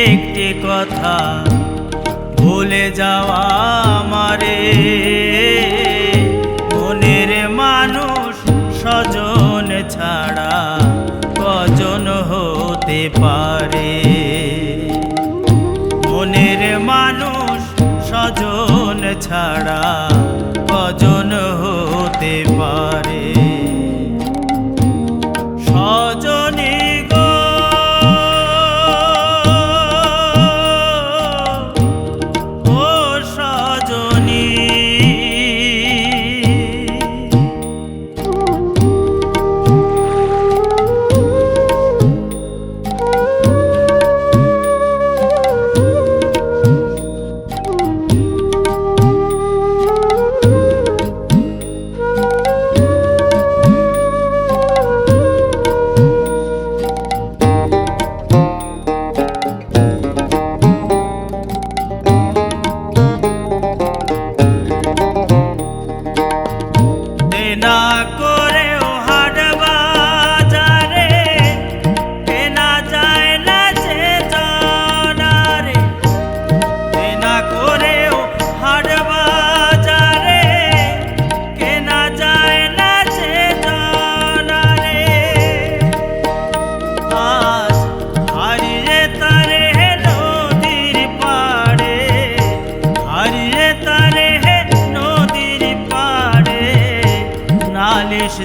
একটি কথা ভুলে যাওয়া আমারে। পারে। মনের মানুষ স্বজন ছাড়া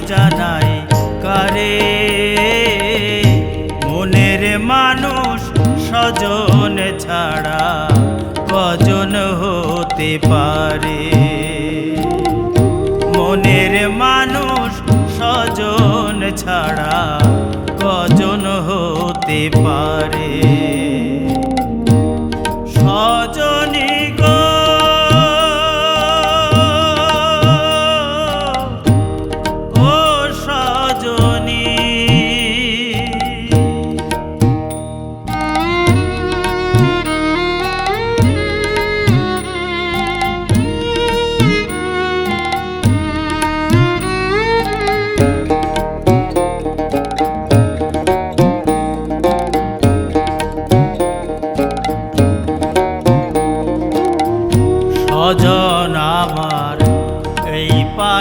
জানাই, কারে। মনের মানুষ সজন ছাড়া কজন হতে পারে? মনের মানুষ সজন ছাড়া কজন হতে পারে? সজনী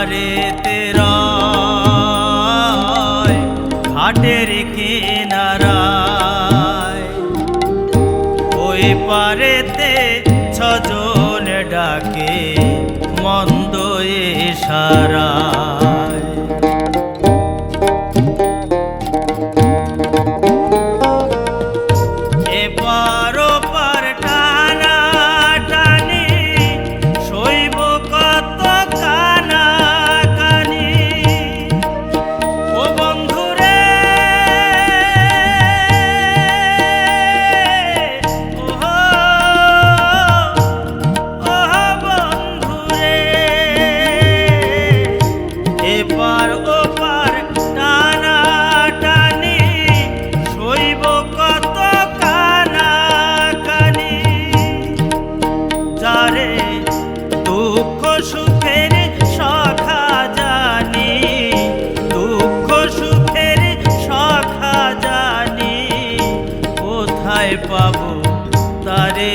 পারে তেরা ঘাটের কিনারায়। ওই পারেতে ছজন ডাকে মন্দ সারায়। পাবো তারে।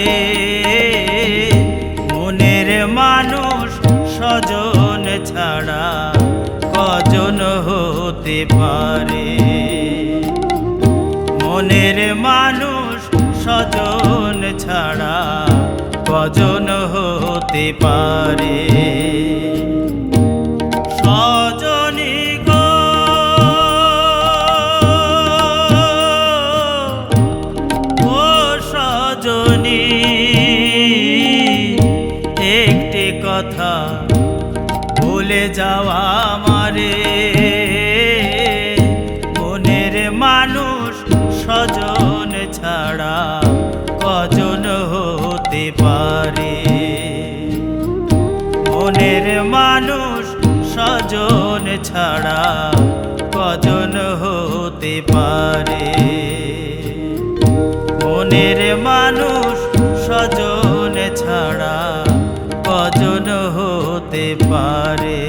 মনের মানুষ সজন ছাড়া কজন হতে পারে? মনের মানুষ সজন ছাড়া কজন হতে পারে? সজনী একটি কথা ভুলে যাওয়া আমারে। মনের মানুষ স্বজন ছাড়া কজন হতে পারে? মনের মানুষ স্বজন ছাড়া কজন হতে পারে? মনের মানুষ স্বজন ছাড়া কজন হতে পারে।